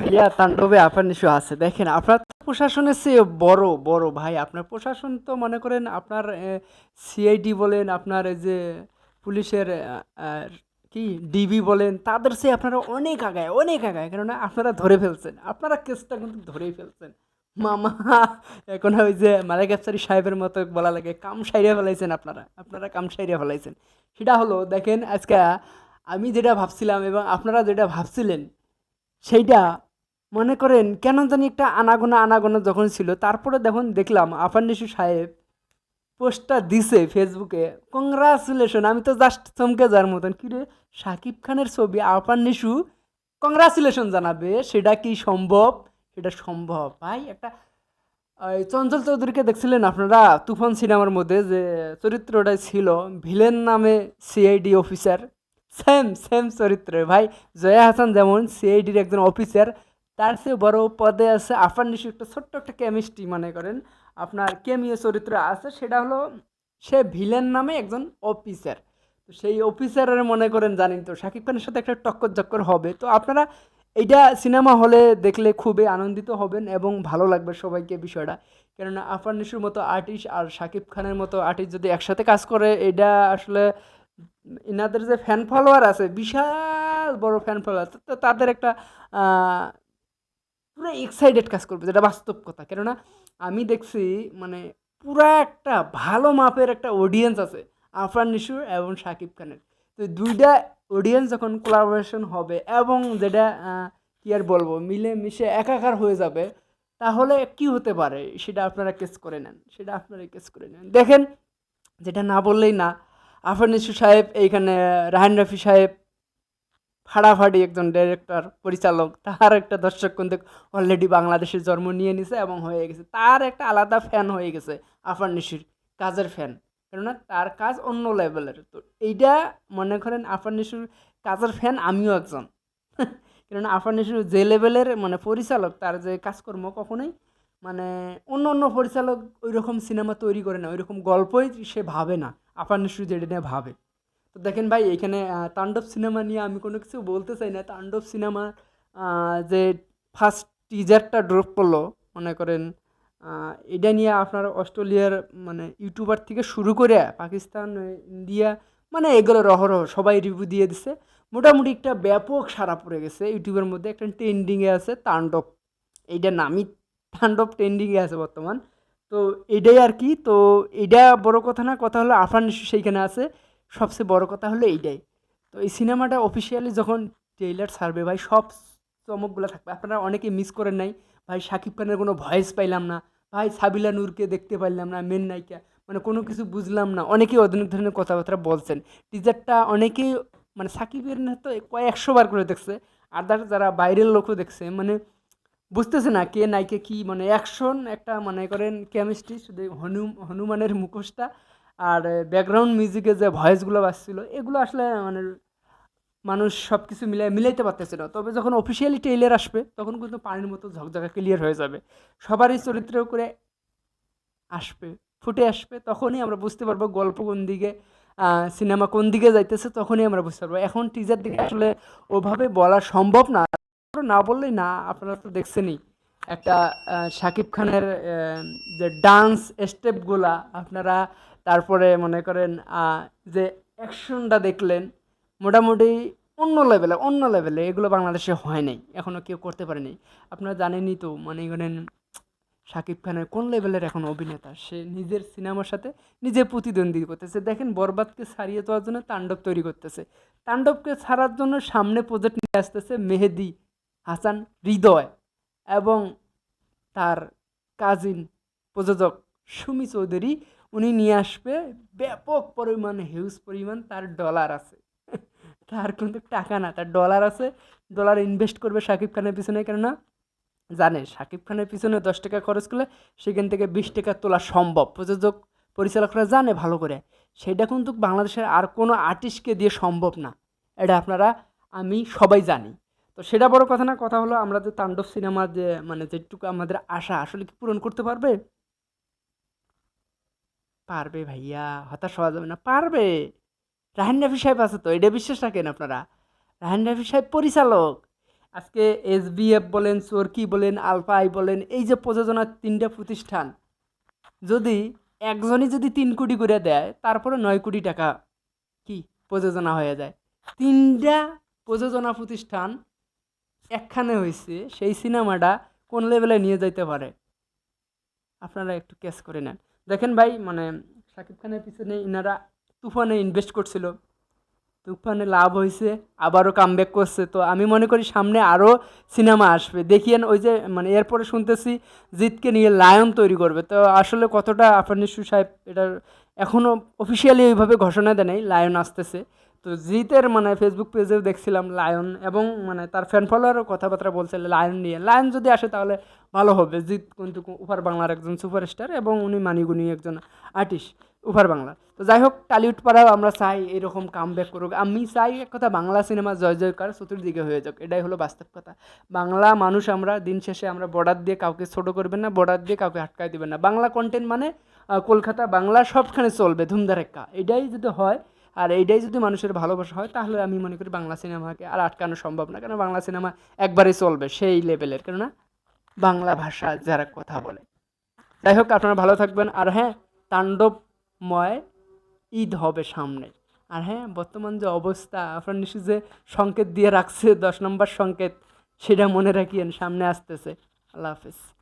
ভাইয়া তাণ্ডবে আপনার নিশ্চয় আছে। দেখেন, আপনার প্রশাসনের চেয়ে বড় বড় ভাই। আপনার প্রশাসন তো মনে করেন আপনার সিআইডি বলেন, আপনার যে পুলিশের কি ডিবি বলেন, তাদের চেয়ে আপনারা অনেক আগায় অনেক আগায়। কেননা আপনারা ধরে ফেলছেন। আপনারা কেসটা কিন্তু ধরেই ফেলছেন। মামা, এখন ওই যে মালিক আফসারি সাহেবের মতো বলা লাগে, কাম সাইরিয়া ফেলাইছেন আপনারা। আপনারা কাম সাইরিয়া ফেলাইছেন। সেটা হলো, দেখেন, আজকে আমি যেটা ভাবছিলাম এবং আপনারা যেটা ভাবছিলেন সেইটা মনে করেন কেন জানি একটা আনাগোনা আনাগোনা যখন ছিল, তারপরে দেখুন দেখলাম আফান্নিশু সাহেব পোস্টটা দিছে ফেসবুকে কংগ্রাচুলেশন আমি তো জাস্ট চমকে যাওয়ার মতন। কিরে শাকিব খানের ছবি আফান্নিশু কংগ্রাচুলেশন জানাবে, সেটা কি সম্ভব? সেটা সম্ভব, ভাই, একটা চঞ্চল চৌধুরীকে দেখছিলেন আপনারা? তুফান সিনেমার মধ্যে যে চরিত্রটা ছিল, ভিলেন নামে সিআইডি অফিসার সেম সেম চরিত্র, ভাই। জয়া হাসান যেমন সিআইডির একজন অফিসার তার চেয়ে বড় পদে আছে আফার নিশু, একটা ছোট্ট একটা কেমিস্ট্রি মনে করেন। আপনার কেমিও চরিত্র আছে, সেটা হলো সে ভিলেন নামে একজন অফিসার তো সেই অফিসারের মনে করেন, জানেন তো, শাকিব খানের সাথে একটা টক্কর চক্কর হবে। তো আপনারা এইটা সিনেমা হলে দেখলে খুবই আনন্দিত হবেন এবং ভালো লাগবে সবাইকে বিষয়টা। কেননা আফার নিশুর মতো আর্টিস্ট আর শাকিব খানের মতো আর্টিস্ট যদি একসাথে কাজ করে, এটা আসলে ইনাদের যে ফ্যান ফলোয়ার আছে, বিশাল বড় ফ্যান ফলোয়ার তো তাদের একটা পুরো এক্সাইটেড কাজ করবে, যেটা বাস্তব কথা। কেননা আমি দেখছি মানে পুরা একটা ভালো মাপের একটা অডিয়েন্স আছে, আফরান নিশু এবং শাকিব খানের। তো দুইটা অডিয়েন্স যখন কোলাবোরেশন হবে এবং যেটা কি আর বলব মিলে মিশে একাকার হয়ে যাবে, তাহলে কি হতে পারে? সেটা আপনারা কেস করে নেন, সেটা আপনারা কেস করে নেন। দেখেন, যেটা না বললেই না আফরান নিশু সাহেব, এইখানে রাহান রফি সাহেব ফাড়াফাড়ি একজন ডিরেক্টর পরিচালক, তার একটা দর্শক কিন্তু অলরেডি বাংলাদেশে জন্ম নিয়ে নিছে এবং হয়ে গেছে। তার একটা আলাদা ফ্যান হয়ে গেছে আফার নিশির কাজের ফ্যান কেননা তার কাজ অন্য লেভেলের তো এইটা মনে করেন আফার নিশুর কাজের ফ্যান আমিও একজন। কেননা আফার নিশুর যে লেভেলের মানে পরিচালক, তার যে কাজকর্ম কখনোই মানে অন্য অন্য পরিচালক ওই রকম সিনেমা তৈরি করে না ওই রকম গল্পই সে ভাবে না। আফার নিশুর যেটা নিয়ে ভাবে। তো দেখেন ভাই, এখানে তাণ্ডব সিনেমা নিয়ে আমি কোনো কিছু বলতে চাই না। তাণ্ডব সিনেমা যে ফার্স্ট টিজারটা ড্রপ করল, মনে করেন এটা নিয়ে আপনার অস্ট্রেলিয়ার মানে ইউটিউবার থেকে শুরু করে, পাকিস্তান, ইন্ডিয়া মানে এগুলো রহরহ, সবাই রিভিউ দিয়ে দিছে। মোটামুটি একটা ব্যাপক সারা পড়ে গেছে ইউটিউবের মধ্যে। একটা ট্রেন্ডিংয়ে আছে তাণ্ডব। এইটা নামই তাণ্ডব ট্রেন্ডিংয়ে আছে বর্তমান। তো এটাই আর কি। তো এটা বড় কথা না, কথা হলো আফরান নিশু সেইখানে আছে। সবচেয়ে বড় কথা হলো এইটাই। তো এই সিনেমাটা অফিসিয়ালি যখন ট্রেইলার ছাড়বে ভাই, সব চমকগুলো থাকবে। আপনারা অনেকে মিস করেন নাই। ভাই শাকিব খানের কোনো ভয়েস পাইলাম না। ভাই, সাবিলা নূরকে দেখতে পারলাম না, মেন নায়িকা। মানে কোনো কিছু বুঝলাম না। অনেকেই অনেক ধরনের কথাবার্তা বলছেন। টিজারটা অনেকেই মানে সাকিবের না তো কয়েকশো বার করে দেখছে। আদার যারা বাইরের লোকও দেখছে মানে বুঝতেছে না কে নাইকে কি মানে অ্যাকশন একটা মনে করেন কেমিস্ট্রি শুধু হনু হনুমানের মুখোশটা আর ব্যাকগ্রাউন্ড মিউজিকে যে ভয়েসগুলো বাজছিল, এগুলো আসলে মানে মানুষ সব কিছু মিলাই, মিলাইতে পারতেছে না। তবে যখন অফিসিয়ালি ট্রেইলার আসবে, তখন কিন্তু পানির মতো ঝকঝকা ক্লিয়ার হয়ে যাবে। সবারই চরিত্র করে আসবে, ফুটে আসবে, তখনই আমরা বুঝতে পারব গল্প কোন দিকে সিনেমা কোন দিকে যাইতেছে, তখনই আমরা বুঝতে পারব। এখন টিজার দিকে আসলে ওভাবে বলা সম্ভব না। না বললেই না, আপনারা তো দেখছেনই। একটা শাকিব খানের যে ডান্স স্টেপগুলা আপনারা তারপরে মনে করেন যে অ্যাকশনটা দেখলেন, মোটামুটি অন্য লেভেলে অন্য লেভেলে এগুলো বাংলাদেশে হয় নাই এখনও কেউ করতে পারেনি। আপনারা জানেনই তো, মনে করেন, শাকিব খানের কোন লেভেলের এখন অভিনেতা? সে নিজের সিনেমার সাথে নিজে প্রতিদ্বন্দ্বী করতেছে। দেখেন, বরবাদকে ছাড়িয়ে দেওয়ার জন্য তাণ্ডব তৈরি করতেছে। তাণ্ডবকে ছাড়ার জন্য সামনে প্রজেক্ট নিয়ে আসতেছে মেহেদি। হাসান হৃদয় এবং তার কাজিন প্রযোজক সুমি চৌধুরী, উনি নিয়ে আসবে। ব্যাপক পরিমাণ হিউজ পরিমাণ তার ডলার আছে। তার কিন্তু টাকা না, তার ডলার আছে। ডলার ইনভেস্ট করবে শাকিব খানের পিছনে কেননা, জানে শাকিব খানের পিছনে দশ টাকা খরচ করলে সেখান থেকে বিশ টাকা তোলা সম্ভব। প্রযোজক, পরিচালকরা জানে ভালো করে। সেটা কিন্তু বাংলাদেশের আর কোনো আর্টিস্টকে দিয়ে সম্ভব না। এটা আপনারা, আমি সবাই জানি। তো সেটা বড় কথা না, কথা হলো আমরা যে তাণ্ডব সিনেমা যে মানে যেটুকু আমাদের আশা, আসলে কি পূরণ করতে পারবে? পারবে ভাইয়া, হতাশ হওয়া যাবে না, পারবে। রাহান রাফি সাহেব আছে তো, এটা বিশ্বাস রাখেন আপনারা। রাহান রাফি সাহেব পরিচালক। আজকে এস এসবিএফ বলেন চরকি বলেন, আলফা আই বলেন, এই যে প্রযোজনার তিনটা প্রতিষ্ঠান, যদি একজনই যদি তিন কোটি করে দেয়, তারপরে নয় কোটি টাকা কি প্রযোজনা হয়ে যায়। তিনটা প্রযোজনা প্রতিষ্ঠান একখানে হয়েছে সেই সিনেমাটা কোন লেভেলে নিয়ে যাইতে পারে? আপনারা একটু ক্যাচ করে নেন। দেখেন ভাই মানে শাকিব খানের পিছনে ইনারা তুফানে ইনভেস্ট করছিল। তুফানে লাভ হয়েছে আবারও কামব্যাক করছে। তো আমি মনে করি সামনে আরও সিনেমা আসবে। দেখিয়েন ওই যে মানে এরপরে শুনতেছি জিতকে নিয়ে লায়ন তৈরি করবে। তো আসলে কতটা আফানিসু সাহেব এটা এখনও অফিসিয়ালি ওইভাবে ঘোষণা দেয় নাই, লায়ন আসতেছে। তো জিতের মানে ফেসবুক পেজেও দেখছিলাম লায়ন এবং মানে তার ফ্যান ফলোয়ারও কথাবার্তা বলছে লায়ন নিয়ে। লায়ন যদি আসে তাহলে ভালো হবে। জিত কিন্তু উপর বাংলার একজন সুপারস্টার এবং উনি মানিগুনি একজন আর্টিস্ট উপর বাংলা তো যাই হোক টালিউড পাড়াও আমরা চাই এরকম কাম ব্যাক করুক। আমি চাই এক কথা, বাংলা সিনেমা জয় জয়কার চতুর্দিকে হয়ে যাক। এটাই হলো বাস্তব কথা। বাংলা মানুষ আমরা, দিন শেষে আমরা বর্ডার দিয়ে কাউকে ছোট করবেন না বর্ডার দিয়ে কাউকে আটকায় দিবেন না। বাংলা কন্টেন্ট মানে কলকাতা, বাংলা সবখানে চলবে ধুমধারেক্কা এটাই যদি হয় আর এইটাই যদি মানুষের ভালোবাসা হয়, তাহলে আমি মনে করি বাংলা সিনেমাকে আর আটকানো সম্ভব না। কারণ বাংলা সিনেমা একবারে চলবে সেই লেভেলের কেননা বাংলা ভাষা যারা কথা বলে। যাই হোক, আপনারা ভালো থাকবেন। আর হ্যাঁ তাণ্ডবময় ঈদ হবে সামনে। আর হ্যাঁ বর্তমান যে অবস্থা, আপনার নিশ্চয় যে সংকেত দিয়ে রাখছে, দশ নম্বর সংকেত, সেটা মনে রাখিয়েন, সামনে আসতেছে। আল্লাহ হাফেজ।